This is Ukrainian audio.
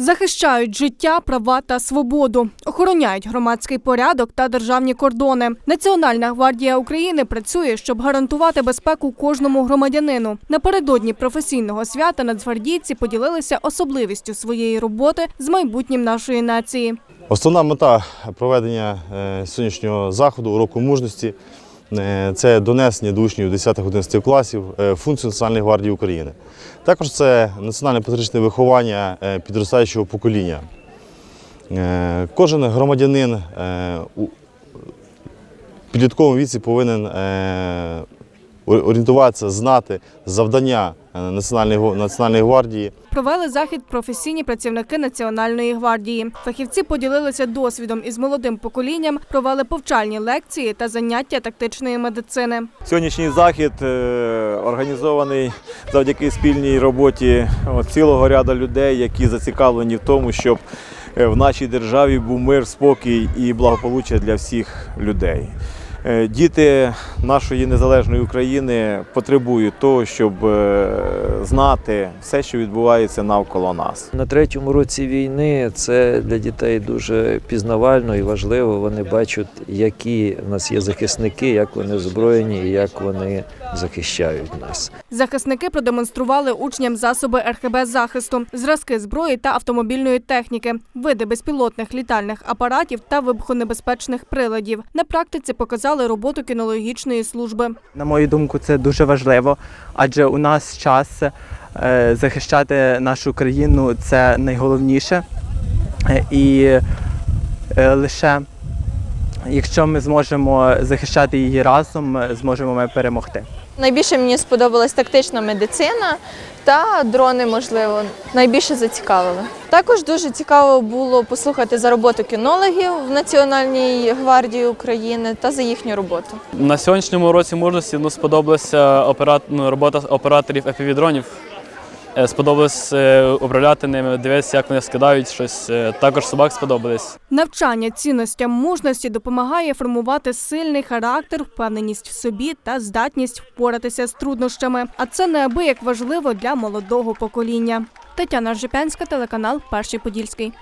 Захищають життя, права та свободу, охороняють громадський порядок та державні кордони. Національна гвардія України працює, щоб гарантувати безпеку кожному громадянину. Напередодні професійного свята нацгвардійці поділилися особливістю своєї роботи з майбутнім нашої нації. Основна мета проведення е, сьогоднішнього заходу уроку мужності це донесення до учнів 10-11 класів функцію функцій Національної гвардії України. Також це національне патріотичне виховання е, підростаючого покоління. Е, Кожен громадянин е, у підлітковому віці повинен е, орієнтуватися, знати завдання е, Національної Національної гвардії. Провели захід професійні працівники Національної гвардії. Фахівці поділилися досвідом із молодим поколінням, провели повчальні лекції та заняття тактичної медицини. Сьогоднішній захід е, організований завдяки спільній роботі цілого ряду людей, які зацікавлені в тому, щоб е, в нашій державі був мир, спокій і благополуччя для всіх людей. Діти нашої незалежної України потребують того, щоб е, знати все, що відбувається навколо нас. На третьому році війни це для дітей дуже пізнавально і важливо. Вони бачать, які в нас є захисники, як вони озброєні і як вони захищають нас. Захисники продемонстрували учням засоби РХБ захисту, зразки зброї та автомобільної техніки, види безпілотних літальних апаратів та вибухонебезпечних приладів. На практиці показали роботу кінологічної служби. На мою думку, це дуже важливо, адже у нас час е, захищати нашу країну це найголовніше. Е, І е, лише якщо ми зможемо захищати її разом, зможемо ми перемогти. Найбільше мені сподобалась тактична медицина та дрони, можливо, найбільше зацікавили. Також дуже цікаво було послухати за роботу кінологів в Національній гвардії України та за їхню роботу. На сьогоднішньому році мужності ну, сподобалася операт... ну, робота операторів FPV-дронів. Е, Сподобалось е, управляти ними, дивитися, як вони скидають щось. Е, Також собак сподобались. Навчання цінностям мужності допомагає формувати сильний характер, впевненість в собі та здатність впоратися з труднощами. А це неабияк важливо для молодого покоління. Тетяна Ржепянська, телеканал Перший Подільський.